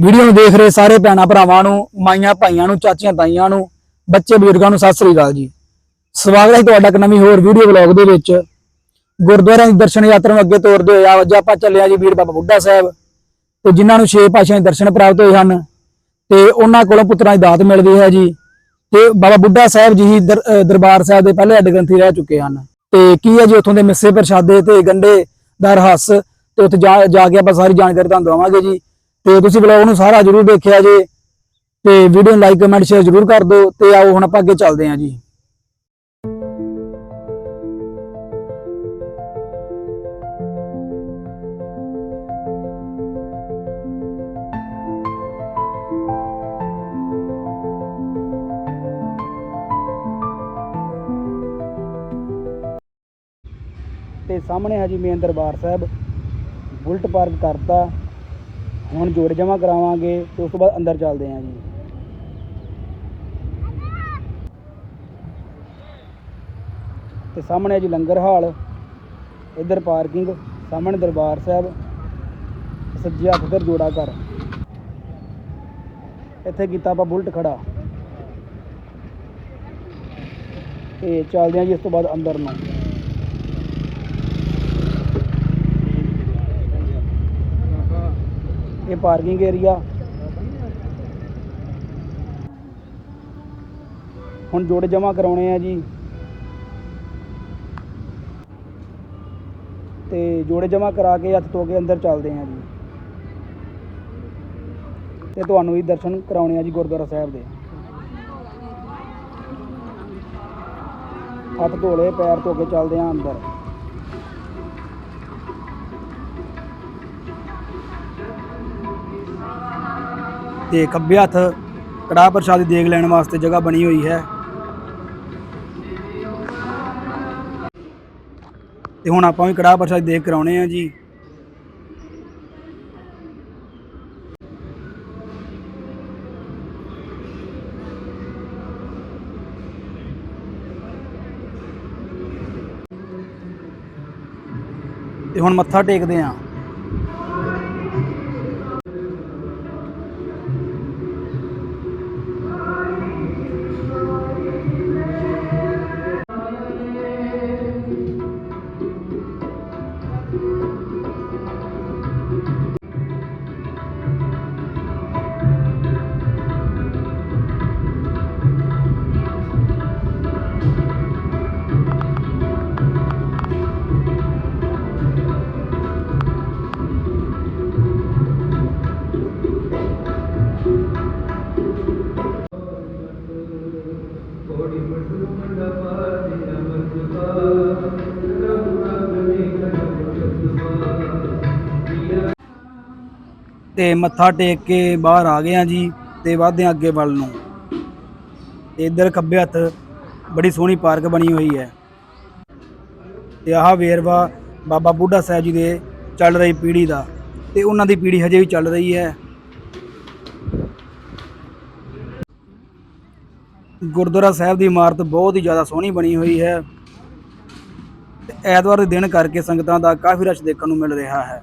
Video ਨੂੰ ਦੇਖ ਰਹੇ ਸਾਰੇ ਭੈਣਾਂ ਭਰਾਵਾਂ ਨੂੰ, ਮਾਈਆਂ ਭਾਈਆਂ ਨੂੰ, ਚਾਚੀਆਂ ਤਾਈਆਂ ਨੂੰ, ਬੱਚੇ ਬਜ਼ੁਰਗਾਂ ਨੂੰ ਸਤਿ ਸ੍ਰੀ ਅਕਾਲ ਜੀ। ਸਵਾਗਤ ਹੈ ਤੁਹਾਡਾ ਇੱਕ ਨਵੀਂ ਹੋਰ ਵੀਡੀਓ ਵਲੌਗ ਦੇ ਵਿੱਚ। ਗੁਰਦੁਆਰਿਆਂ ਦੀ ਦਰਸ਼ਨ ਯਾਤਰਾ ਨੂੰ ਅੱਗੇ ਤੋਰਦੇ ਹੋਏ ਅੱਜ ਆਪਾਂ ਚੱਲੇ ਆ ਜੀ ਵੀਰ ਬਾਬਾ ਬੁੱਢਾ ਸਾਹਿਬ ਤੇ ਜਿਨ੍ਹਾਂ ਨੂੰ ਛੇ ਪਾਤਸ਼ਾਹਾਂ ਦੇ ਦਰਸ਼ਨ ਪ੍ਰਾਪਤ ਹੋਏ ਹਨ ਤੇ ਉਹਨਾਂ ਕੋਲੋਂ ਪੁੱਤਰਾਂ ਦੀ ਦਾਤ ਮਿਲਦੀ ਹੈ ਜੀ। ਤੇ ਬਾਬਾ ਬੁੱਢਾ ਸਾਹਿਬ ਜੀ ਹੀ ਦਰ- ਦਰਬਾਰ ਸਾਹਿਬ ਦੇ ਪਹਿਲੇ ਅੱਡ ਗ੍ਰੰਥੀ ਰਹਿ ਚੁੱਕੇ ਹਨ। ਤੇ ਕੀ ਹੈ ਜੀ ਉੱਥੋਂ ਦੇ ਮਿੱਸੇ ਪ੍ਰਸ਼ਾਦੇ ਤੇ ਗੰਡੇ ਦਾ ਰਹੱਸ, ਤੇ ਉੱਥੇ ਜਾ ਜਾ ਕੇ ਆਪਾਂ ਸਾਰੀ ਜਾਣਕਾਰੀ ਤੁਹਾਨੂੰ ਦਵਾਵਾਂਗੇ ਜੀ। ਤੇ ਤੁਸੀਂ ਵਲੌਗ ਨੂੰ ਸਾਰਾ ਜਰੂਰ ਦੇਖਿਆ ਜੇ ਤੇ ਵੀਡੀਓ ਨੂੰ ਲਾਈਕ, ਕਮੈਂਟ, ਸ਼ੇਅਰ ਜਰੂਰ ਕਰ ਦਿਓ ਤੇ ਆਓ ਹੁਣ ਆਪਾਂ ਅੱਗੇ ਚੱਲਦੇ ਹਾਂ ਜੀ। ਤੇ ਸਾਹਮਣੇ ਹੈ ਜੀ main Darbar Sahib, bullet park ਕਰਤਾ। ਹੁਣ ਜੋੜ ਜਮਾ ਕਰਾਵਾਂਗੇ ਤੇ ਉਸ ਤੋਂ ਬਾਅਦ ਅੰਦਰ ਚੱਲਦੇ ਹਾਂ ਜੀ। ਤੇ ਸਾਹਮਣੇ ਹੈ ਜੀ ਲੰਗਰ ਹਾਲ। ਇੱਧਰ ਪਾਰਕਿੰਗ, ਸਾਹਮਣੇ ਦਰਬਾਰ ਸਾਹਿਬ। ਸੱਜੇ ਹੱਥ ਇੱਧਰ ਜੋੜਾ ਘਰ। ਇੱਥੇ ਕੀਤਾ ਆਪਾਂ ਬੁਲਟ ਖੜਾ। ਤੇ ਚੱਲਦੇ ਹਾਂ ਜੀ ਇਸ ਤੋਂ ਬਾਅਦ ਅੰਦਰ ਨੂੰ। ਇਹ ਪਾਰਕਿੰਗ ਏਰੀਆ ਹੁਣ ਜੋੜੇ ਜਮਾ ਕਰਾਉਣੇ ਆ ਜੀ। ਤੇ ਜੋੜੇ ਜਮਾ ਕਰਾ ਕੇ ਹੱਥ ਧੋ ਕੇ ਅੰਦਰ ਚੱਲਦੇ ਆ ਜੀ। ਤੇ ਤੁਹਾਨੂੰ ਵੀ ਦਰਸ਼ਨ ਕਰਾਉਣੇ ਆ ਜੀ ਗੁਰਦੁਆਰਾ ਸਾਹਿਬ ਦੇ। ਹੱਥ ਧੋ ਲਏ, ਪੈਰ ਧੋ ਕੇ ਚੱਲਦੇ ਆ ਅੰਦਰ। ਤੇ ਖੱਬੇ ਹੱਥ ਕੜਾਹ ਪ੍ਰਸ਼ਾਦ ਦੀ ਦੇਗ ਲੈਣ ਵਾਸਤੇ ਜਗ੍ਹਾ ਬਣੀ ਹੋਈ ਹੈ। ਤੇ ਹੁਣ ਆਪਾਂ ਵੀ ਕੜਾਹ ਪ੍ਰਸ਼ਾਦ ਦੀ ਦੇਗ ਕਰਾਉਣੇ ਆ ਜੀ। ਤੇ ਹੁਣ ਮੱਥਾ ਟੇਕਦੇ ਆਂ। ਤੇ ਮੱਥਾ ਟੇਕ ਕੇ ਬਾਹਰ ਆ ਗਏ ਆ ਜੀ ਤੇ ਵਧਦੇ ਹਾਂ ਅੱਗੇ ਵੱਲ ਨੂੰ। ਤੇ ਇੱਧਰ ਖੱਬੇ ਹੱਥ ਬੜੀ ਸੋਹਣੀ ਪਾਰਕ ਬਣੀ ਹੋਈ ਹੈ। ਤੇ ਆਹ ਵੇਰਵਾ ਬਾਬਾ ਬੁੱਢਾ ਸਾਹਿਬ ਜੀ ਦੇ ਚੱਲ ਰਹੀ ਪੀੜ੍ਹੀ ਦਾ ਤੇ ਉਹਨਾਂ ਦੀ ਪੀੜ੍ਹੀ ਹਜੇ ਵੀ ਚੱਲ ਰਹੀ ਹੈ। ਗੁਰਦੁਆਰਾ ਸਾਹਿਬ ਦੀ ਇਮਾਰਤ ਬਹੁਤ ਹੀ ਜ਼ਿਆਦਾ ਸੋਹਣੀ ਬਣੀ ਹੋਈ ਹੈ। ਤੇ ਐਤਵਾਰ ਦੇ ਦਿਨ ਕਰਕੇ ਸੰਗਤਾਂ ਦਾ ਕਾਫੀ ਰਸ਼ ਦੇਖਣ ਨੂੰ ਮਿਲ ਰਿਹਾ ਹੈ।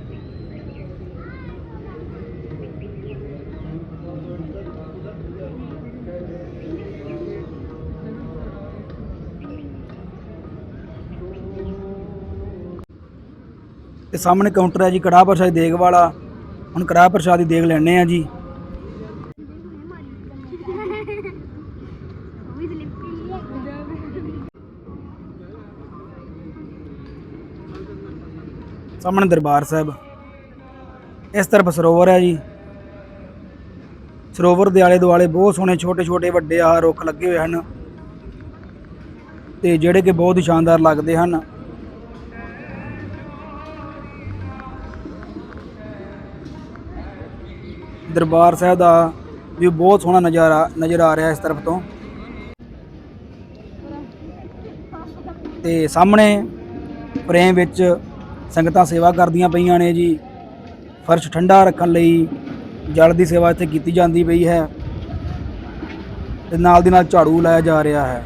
ਤੇ ਸਾਹਮਣੇ ਕਾਊਂਟਰ ਹੈ ਜੀ, ਕੜਾਹ ਪ੍ਰਸ਼ਾਦ ਦੀ ਦੇਗ ਵਾਲਾ ਹੁਣ ਕੜਾਹ ਪ੍ਰਸ਼ਾਦ ਦੀ ਦੇਗ ਲੈਣੇ ਆ ਜੀ। ਸਾਹਮਣੇ ਦਰਬਾਰ ਸਾਹਿਬ। ਇਸ ਤਰਫ ਸਰੋਵਰ ਹੈ ਜੀ। ਸਰੋਵਰ ਦੇ ਆਲੇ ਦੁਆਲੇ ਬਹੁਤ ਸੋਹਣੇ ਛੋਟੇ ਛੋਟੇ ਵੱਡੇ ਆਹ ਰੁੱਖ ਲੱਗੇ ਹੋਏ ਹਨ। ਤੇ ਜਿਹੜੇ ਕਿ ਬਹੁਤ ਹੀ ਸ਼ਾਨਦਾਰ ਲੱਗਦੇ ਹਨ। ਦਰਬਾਰ ਸਾਹਿਬ ਦਾ ਵੀ ਬਹੁਤ ਸੋਹਣਾ ਨਜ਼ਾਰਾ, ਨਜ਼ਰ ਆ ਰਿਹਾ ਇਸ ਤਰਫ ਤੋਂ। ਤੇ ਸਾਹਮਣੇ ਫਰੇਮ ਵਿੱਚ ਸੰਗਤਾਂ ਸੇਵਾ ਕਰਦੀਆਂ ਪਈਆਂ ਨੇ ਜੀ। ਫਰਸ਼ ਠੰਡਾ ਰੱਖਣ ਲਈ ਜਲ ਦੀ ਸੇਵਾ ਇੱਥੇ ਕੀਤੀ ਜਾਂਦੀ ਪਈ ਹੈ। ਤੇ ਨਾਲ ਦੀ ਨਾਲ ਝਾੜੂ ਲਾਇਆ ਜਾ ਰਿਹਾ ਹੈ।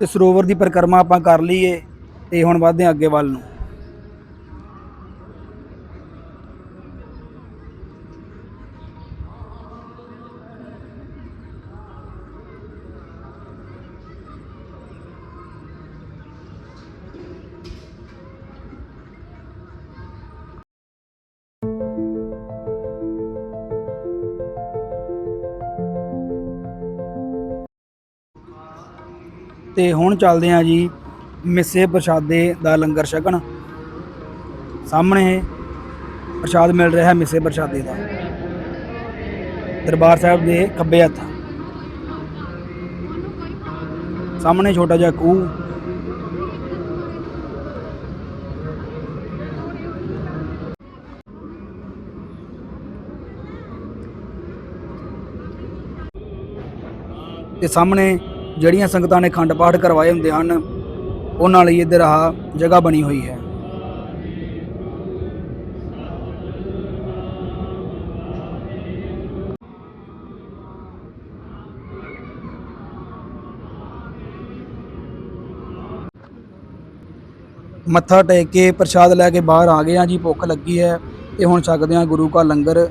ਤੇ ਸਰੋਵਰ ਦੀ ਪਰਿਕਰਮਾ ਆਪਾਂ ਕਰ ਲਈਏ ਤੇ ਹੁਣ ਵੱਧਦੇ ਹਾਂ ਅੱਗੇ ਵੱਲ ਨੂੰ। ਤੇ ਹੁਣ ਚੱਲਦੇ ਹਾਂ ਜੀ ਮਿੱਸੇ ਪ੍ਰਸ਼ਾਦੇ ਦਾ ਲੰਗਰ ਛਕਣ। ਸਾਹਮਣੇ ਪ੍ਰਸ਼ਾਦ ਮਿਲ ਰਿਹਾ ਹੈ ਮਿੱਸੇ ਪ੍ਰਸ਼ਾਦੇ ਦਾ। ਦਰਬਾਰ ਸਾਹਿਬ ਦੇ ਖੱਬੇ ਹੱਥ। ਸਾਹਮਣੇ ਛੋਟਾ ਜਿਹਾ ਖੂਹ। ਤੇ ਸਾਹਮਣੇ ਜਿਹੜੀਆਂ ਸੰਗਤਾਂ ਨੇ ਖੰਡ ਪਾਠ ਕਰਵਾਏ ਹੁੰਦੇ ਹਨ, ਉਹਨਾਂ ਲਈ ਇੱਧਰ ਆਹ ਜਗ੍ਹਾ ਬਣੀ ਹੋਈ ਹੈ। ਮੱਥਾ ਟੇਕ ਕੇ ਪ੍ਰਸ਼ਾਦ ਲੈ ਕੇ ਬਾਹਰ ਆ ਗਏ ਆ ਜੀ, ਭੁੱਖ ਲੱਗੀ ਹੈ ਤੇ ਹੁਣ ਛਕਦੇ ਆ ਗੁਰੂ ਕਾ ਲੰਗਰ।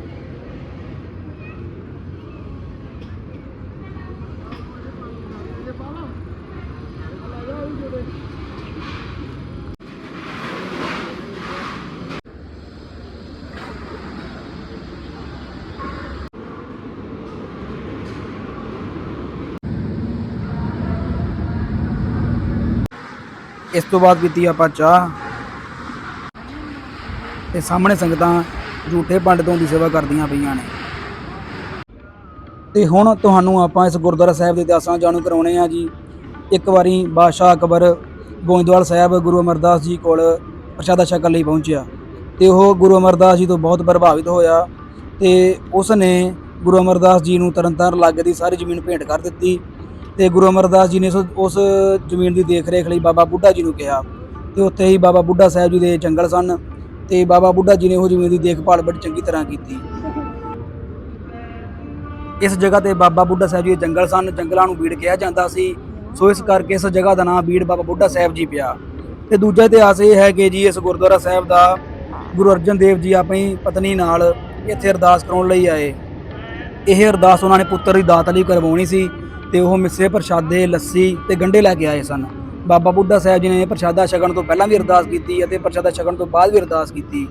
ਇਸ ਤੋਂ ਬਾਅਦ ਪੀਤੀ ਆਪਾਂ ਚਾਹ। ਤੇ ਸਾਹਮਣੇ ਸੰਗਤਾਂ ਝੂਠੇ ਪੰਡਤਾਂ ਦੀ ਸੇਵਾ ਕਰਦੀਆਂ ਪਈਆਂ ਨੇ। ਤੇ ਹੁਣ ਤੁਹਾਨੂੰ ਆਪਾਂ ਇਸ ਗੁਰਦੁਆਰਾ ਸਾਹਿਬ ਦੇ ਇਤਿਹਾਸਾਂ ਜਾਣੂ ਕਰਾਉਣੇ ਆ ਜੀ। ਇੱਕ ਵਾਰੀ ਬਾਦਸ਼ਾਹ ਅਕਬਰ ਗੋਇੰਦਵਾਲ ਸਾਹਿਬ ਗੁਰੂ ਅਮਰਦਾਸ ਜੀ ਕੋਲ ਪ੍ਰਸ਼ਾਦਾ ਛਕਣ ਲਈ ਪਹੁੰਚਿਆ। ਤੇ ਉਹ ਗੁਰੂ ਅਮਰਦਾਸ ਜੀ ਤੋਂ ਬਹੁਤ ਪ੍ਰਭਾਵਿਤ ਹੋਇਆ ਤੇ ਉਸ ਨੇ ਗੁਰੂ ਅਮਰਦਾਸ ਜੀ ਨੂੰ ਤਰਨਤਾਰਨ ਲਾਗੇ ਦੀ ਸਾਰੀ ਜ਼ਮੀਨ ਭੇਂਟ ਕਰ ਦਿੱਤੀ। ਤੇ ਗੁਰੂ ਅਮਰਦਾਸ ਜੀ ਨੇ ਉਸ- ਉਸ ਜ਼ਮੀਨ ਦੀ ਦੇਖ-ਰੇਖ ਲਈ ਬਾਬਾ ਬੁੱਢਾ ਜੀ ਨੂੰ ਕਿਹਾ। ਤੇ ਉੱਥੇ ਹੀ ਬਾਬਾ ਬੁੱਢਾ ਸਾਹਿਬ ਜੀ ਦੇ ਜੰਗਲ ਸਨ ਤੇ ਬਾਬਾ ਬੁੱਢਾ ਜੀ ਨੇ ਉਹ ਜ਼ਮੀਨ ਦੀ ਦੇਖਭਾਲ ਬੜੀ ਚੰਗੀ ਤਰ੍ਹਾਂ ਕੀਤੀ। ਇਸ ਜਗ੍ਹਾ ਤੇ ਬਾਬਾ ਬੁੱਢਾ ਸਾਹਿਬ ਜੀ ਦੇ ਜੰਗਲ ਸਨ, ਜੰਗਲਾਂ ਨੂੰ ਬੀੜ ਕਿਹਾ ਜਾਂਦਾ ਸੀ। ਸੋ ਇਸ ਕਰਕੇ ਇਸ ਜਗ੍ਹਾ ਦਾ ਨਾਮ ਬੀੜ ਬਾਬਾ ਬੁੱਢਾ ਸਾਹਿਬ ਜੀ ਪਿਆ। ਤੇ ਦੂਜਾ ਇਤਿਹਾਸ ਇਹ ਹੈ ਕਿ ਜੀ ਇਸ ਗੁਰਦੁਆਰਾ ਸਾਹਿਬ ਦਾ ਗੁਰੂ ਅਰਜਨ ਦੇਵ ਜੀ ਆਪਣੀ ਪਤਨੀ ਨਾਲ ਇੱਥੇ ਅਰਦਾਸ ਕਰਾਉਣ ਲਈ ਆਏ। ਇਹ ਅਰਦਾਸ ਉਹਨਾਂ ਨੇ ਪੁੱਤਰ ਦੀ ਦਾਤ ਲਈ ਕਰਵਾਉਣੀ ਸੀ। ਤੇ ਉਹ ਮਿੱਸੇ ਪ੍ਰਸ਼ਾਦੇ, ਲੱਸੀ ਤੇ ਗੰਢੇ ਲੈ ਕੇ ਆਏ ਸਨ। ਬਾਬਾ ਬੁੱਢਾ ਸਾਹਿਬ ਜੀ ਨੇ ਪ੍ਰਸ਼ਾਦਾ ਛਕਣ ਤੋਂ ਪਹਿਲਾਂ ਵੀ ਅਰਦਾਸ ਕੀਤੀ ਅਤੇ ਪ੍ਰਸ਼ਾਦਾ ਛਕਣ ਤੋਂ ਬਾਅਦ ਵੀ ਅਰਦਾਸ ਕੀਤੀ।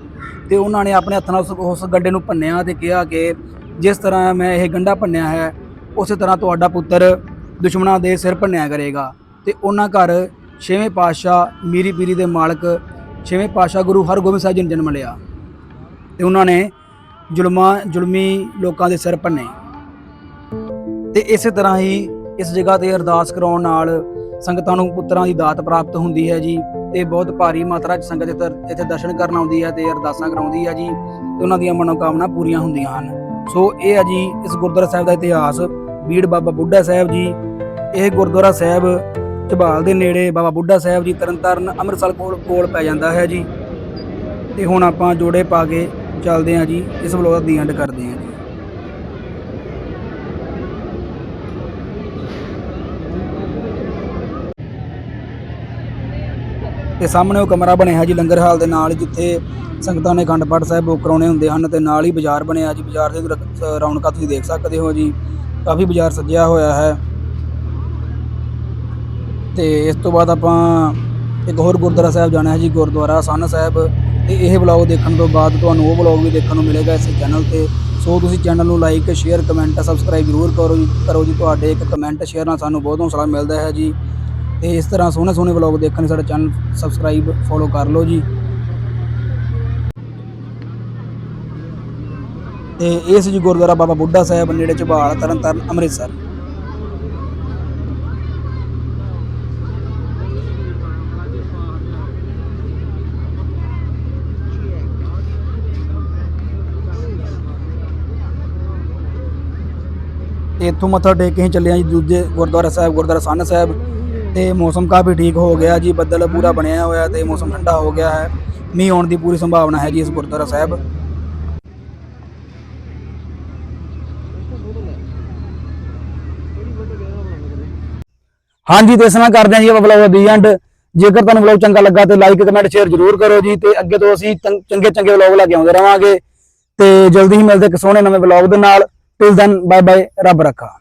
ਤੇ ਉਹਨਾਂ ਨੇ ਆਪਣੇ ਹੱਥ ਨਾਲ ਉਸ ਉਸ ਗੰਢੇ ਨੂੰ ਭੰਨਿਆ ਤੇ ਕਿਹਾ ਕਿ ਜਿਸ ਤਰ੍ਹਾਂ ਮੈਂ ਇਹ ਗੰਢਾ ਭੰਨਿਆ ਹੈ, ਉਸੇ ਤਰ੍ਹਾਂ ਤੁਹਾਡਾ ਪੁੱਤਰ ਦੁਸ਼ਮਣਾਂ ਦੇ ਸਿਰ ਭੰਨਿਆ ਕਰੇਗਾ। ਤੇ ਉਹਨਾਂ ਘਰ ਛੇਵੇਂ ਪਾਤਸ਼ਾਹ ਮੀਰੀ ਪੀਰੀ ਦੇ ਮਾਲਕ, ਛੇਵੇਂ ਪਾਤਸ਼ਾਹ ਗੁਰੂ ਹਰਗੋਬਿੰਦ ਸਾਹਿਬ ਜੀ ਨੇ ਜਨਮ ਲਿਆ। ਤੇ ਉਹਨਾਂ ਨੇ ਜ਼ੁਲਮਾਂ, ਜ਼ੁਲਮੀ ਲੋਕਾਂ ਦੇ ਸਿਰ ਭੰਨੇ। ਤੇ ਇਸੇ ਤਰ੍ਹਾਂ ਹੀ ਇਸ ਜਗ੍ਹਾ ਤੇ ਅਰਦਾਸ ਕਰਾਉਣ ਨਾਲ ਸੰਗਤਾਂ ਨੂੰ ਪੁੱਤਰਾਂ ਦੀ ਦਾਤ ਪ੍ਰਾਪਤ ਹੁੰਦੀ ਹੈ ਜੀ ਤੇ ਬਹੁਤ ਭਾਰੀ ਮਾਤਰਾ 'ਚ ਸੰਗਤ ਇੱਧਰ ਇੱਥੇ ਦਰਸ਼ਨ ਕਰਨ ਆਉਂਦੀ ਹੈ ਤੇ ਅਰਦਾਸਾਂ ਕਰਾਉਂਦੀ ਹੈ ਜੀ ਤੇ ਉਹਨਾਂ ਦੀਆਂ ਮਨੋਕਾਮਨਾ ਪੂਰੀਆਂ ਹੁੰਦੀਆਂ ਹਨ। ਸੋ ਇਹ ਹੈ ਜੀ ਇਸ ਗੁਰਦੁਆਰਾ ਸਾਹਿਬ ਦਾ ਇਤਿਹਾਸ, ਬੀੜ ਬਾਬਾ ਬੁੱਢਾ ਸਾਹਿਬ ਜੀ। ਇਹ ਗੁਰਦੁਆਰਾ ਸਾਹਿਬ ਝਬਾਲ ਦੇ ਨੇੜੇ ਬਾਬਾ ਬੁੱਢਾ ਸਾਹਿਬ ਜੀ ਤਰਨਤਾਰਨ ਅੰਮ੍ਰਿਤਸਰ ਕੋਲ ਕੋਲ ਪੈ ਜਾਂਦਾ ਹੈ ਜੀ। ਤੇ ਹੁਣ ਆਪਾਂ ਜੋੜੇ ਪਾ ਕੇ ਚੱਲਦੇ ਹਾਂ ਜੀ, ਇਸ ਵਲੋਗ ਦੀ ਐਂਡ ਕਰਦੇ ਹਾਂ ਜੀ ਤੇ ਸਾਹਮਣੇ ਉਹ ਕਮਰਾ ਬਣਿਆ ਹੈ ਜੀ ਲੰਗਰ ਹਾਲ ਦੇ ਨਾਲ ਜਿੱਥੇ ਸੰਗਤਾਂ ਨੇ ਅਖੰਡ ਪਾਠ ਸਾਹਿਬ ਬੁੱਕ ਕਰਾਉਣੇ ਹੁੰਦੇ ਹਨ ਤੇ ਨਾਲ ਹੀ ਬਾਜ਼ਾਰ ਬਣਿਆ ਜੀ। ਬਾਜ਼ਾਰ ਦੇ ਰ- ਰੌਣਕਾਂ ਤੁਸੀਂ ਦੇਖ ਸਕਦੇ ਹੋ ਜੀ। ਕਾਫੀ ਬਾਜ਼ਾਰ ਸੱਜਿਆ ਹੋਇਆ ਹੈ। ਤੇ ਇਸ ਤੋਂ ਬਾਅਦ ਆਪਾਂ ਇੱਕ ਹੋਰ ਗੁਰਦੁਆਰਾ ਸਾਹਿਬ ਜਾਣਾ ਹੈ ਜੀ, ਗੁਰਦੁਆਰਾ ਸੰਨ ਸਾਹਿਬ। ਤੇ ਇਹ ਵਲੌਗ ਦੇਖਣ ਤੋਂ ਬਾਅਦ ਤੁਹਾਨੂੰ ਉਹ ਵਲੌਗ ਵੀ ਦੇਖਣ ਨੂੰ ਮਿਲੇਗਾ ਇਸ ਚੈਨਲ ਤੇ। ਸੋ ਤੁਸੀਂ ਚੈਨਲ ਨੂੰ ਲਾਈਕ, ਸ਼ੇਅਰ, ਕਮੈਂਟ ਸਬਸਕ੍ਰਾਈਬ ਜ਼ਰੂਰ ਕਰੋ ਜੀ ਕਰੋ ਜੀ। ਤੁਹਾਡੇ ਇੱਕ ਕਮੈਂਟ, ਸ਼ੇਅਰ ਨਾਲ ਸਾਨੂੰ ਬਹੁਤ ਹੌਸਲਾ ਮਿਲਦਾ ਹੈ ਜੀ। ਤੇ ਇਸ ਤਰ੍ਹਾਂ ਸੋਹਣੇ ਸੋਹਣੇ ਵਲੌਗ ਦੇਖਣ ਲਈ ਸਾਡਾ ਚੈਨਲ ਸਬਸਕ੍ਰਾਈਬ, ਫੋਲੋ ਕਰ ਲਓ ਜੀ। ਤੇ ਇਹ ਸੀ ਜੀ ਗੁਰਦੁਆਰਾ ਬਾਬਾ ਬੁੱਢਾ ਸਾਹਿਬ ਨੇੜੇ ਝਬਾਲ ਤਰਨ ਤਾਰਨ ਅੰਮ੍ਰਿਤਸਰ। ਤੇ ਇੱਥੋਂ ਮੱਥਾ ਟੇਕ ਕੇ ਅਸੀਂ ਚੱਲੇ ਹਾਂ ਜੀ ਦੂਜੇ ਗੁਰਦੁਆਰਾ ਸਾਹਿਬ, ਗੁਰਦੁਆਰਾ ਸੰਨ ਸਾਹਿਬ। ਤੇ ਮੌਸਮ ਕਾਫੀ ਠੀਕ ਹੋ ਗਿਆ ਜੀ ਬੱਦਲ ਪੂਰਾ ਬਣਿਆ ਹੋਇਆ ਤੇ ਮੌਸਮ ਠੰਡਾ ਹੋ ਗਿਆ ਹੈ। ਮੀਂਹ ਆਉਣ ਦੀ ਪੂਰੀ ਸੰਭਾਵਨਾ ਹੈ ਜੀ ਇਸ ਗੁਰਦੁਆਰਾ ਸਾਹਿਬ। ਹਾਂਜੀ ਤੇ ਇਸ ਨਾਲ ਕਰਦੇ ਹਾਂ ਜੀ ਆਪਾਂ ਵਲੌਗ ਦੀ ਐਂਡ। ਜੇਕਰ ਤੁਹਾਨੂੰ ਵਲੌਗ ਚੰਗਾ ਲੱਗਾ ਤੇ ਲਾਈਕ ਕਮੈਂਟ ਸ਼ੇਅਰ ਜ਼ਰੂਰ ਕਰੋ ਜੀ ਤੇ ਅੱਗੇ ਤੋਂ ਅਸੀਂ ਚੰਗੇ ਚੰਗੇ ਵਲੌਗ ਲੈ ਕੇ ਆਉਂਦੇ ਰਵਾਂਗੇ। ਤੇ ਜਲਦੀ ਹੀ ਮਿਲਦੇ ਇੱਕ ਸੋਹਣੇ ਨਵੇਂ ਵਲੌਗ ਦੇ ਨਾਲ। ਟਿਲ ਦੈਨ ਬਾਏ ਬਾਏ ਰੱਬ ਰੱਖਾ।